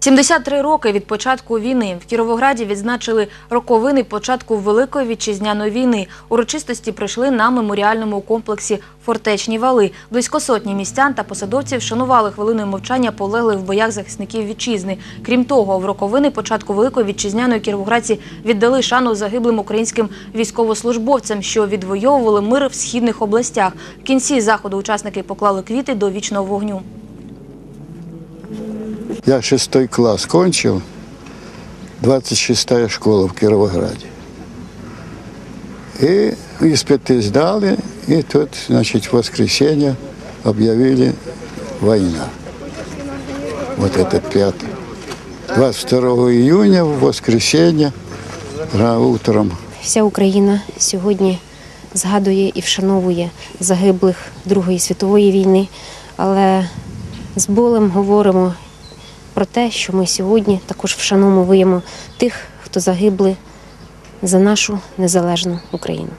73 роки від початку війни в Кіровограді відзначили роковини початку Великої вітчизняної війни. Урочистості прийшли на меморіальному комплексі Фортечні вали. Близько сотні містян та посадовців шанували хвилиною мовчання полеглих в боях захисників вітчизни. Крім того, в роковини початку Великої вітчизняної кіровоградці віддали шану загиблим українським військовослужбовцям, що відвоювали мир в східних областях. В кінці заходу учасники поклали квіти до вічного вогню. Я шестой класс кончил, 26-я школа в Кировограде. И испыты сдали, и тут, значит, в воскресенье объявили война. Вот этот пятый. 22 июня в воскресенье рано утром Вся Україна сьогодні згадує і вшановує загиблих Другої світової війни, але з болем говоримо про те, що ми сьогодні також вшановуємо тих, хто загибли за нашу незалежну Україну.